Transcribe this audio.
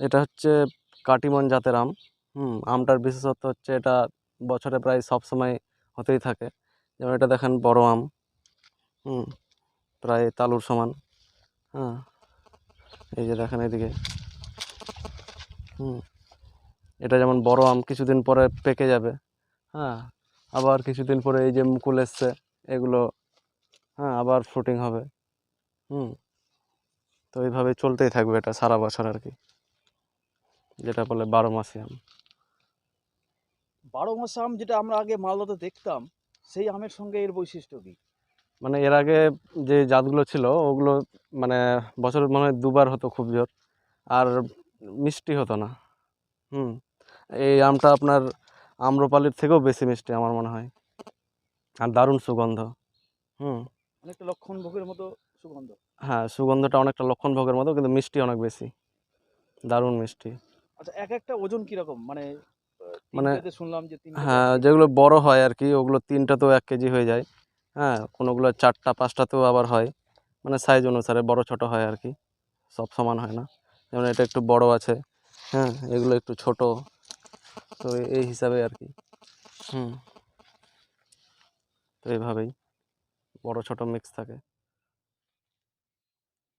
এটা হচ্ছে কাটিমন জাতের আম। হুম, আমটার বিশেষত্ব হচ্ছে এটা বছরে প্রায় সব সময় হতেই থাকে। যেমন এটা দেখেন বড় আম। হুম, প্রায় তালুর সমান। হ্যাঁ এই যে দেখেন এদিকে। হুম, এটা যেমন বড় আম কিছুদিন পরে পেকে যাবে। হ্যাঁ আবার কিছুদিন পরে এই যে মুকুল এসছে, এগুলো হ্যাঁ আবার ফ্রুটিং হবে। হুম, তো এইভাবে চলতেই থাকবে এটা সারা বছর আর কি। যেটা বলে বারো মাসি আম। বারো মাস আম যেটা আমরা আগে মালদাতে দেখতাম সেই আমের সঙ্গে এর বৈশিষ্ট্য কি? মানে এর আগে যে জাতগুলো ছিল ওগুলো মানে বছরে মনে হয় দুবার হতো খুব জোর আর মিষ্টি হতো না। হুম এই আমটা আপনার আম্রপালির থেকেও বেশি মিষ্টি আমার মনে হয়। আর দারুণ সুগন্ধ। হুম। অনেকটা লক্ষণ ভোগের মতো সুগন্ধ। হ্যাঁ সুগন্ধটা অনেকটা লক্ষণ ভোগের মতো কিন্তু মিষ্টি অনেক বেশি। দারুণ মিষ্টি। আচ্ছা এক একটা ওজন কীরকম? মানে মানে- শুনলাম যে হ্যাঁ যেগুলো বড় হয় আর কি ওগুলো তিনটাতেও এক কেজি হয়ে যায়। হ্যাঁ কোনোগুলো চারটা পাঁচটাতেও আবার হয়। মানে সাইজ অনুসারে বড় ছোট হয় আর কি সব সমান হয় না। যেমন এটা একটু বড় আছে। হ্যাঁ এগুলো একটু ছোট। তো এই হিসাবে আর কি হুম। তো এইভাবেই বড় ছোট মিক্স থাকে।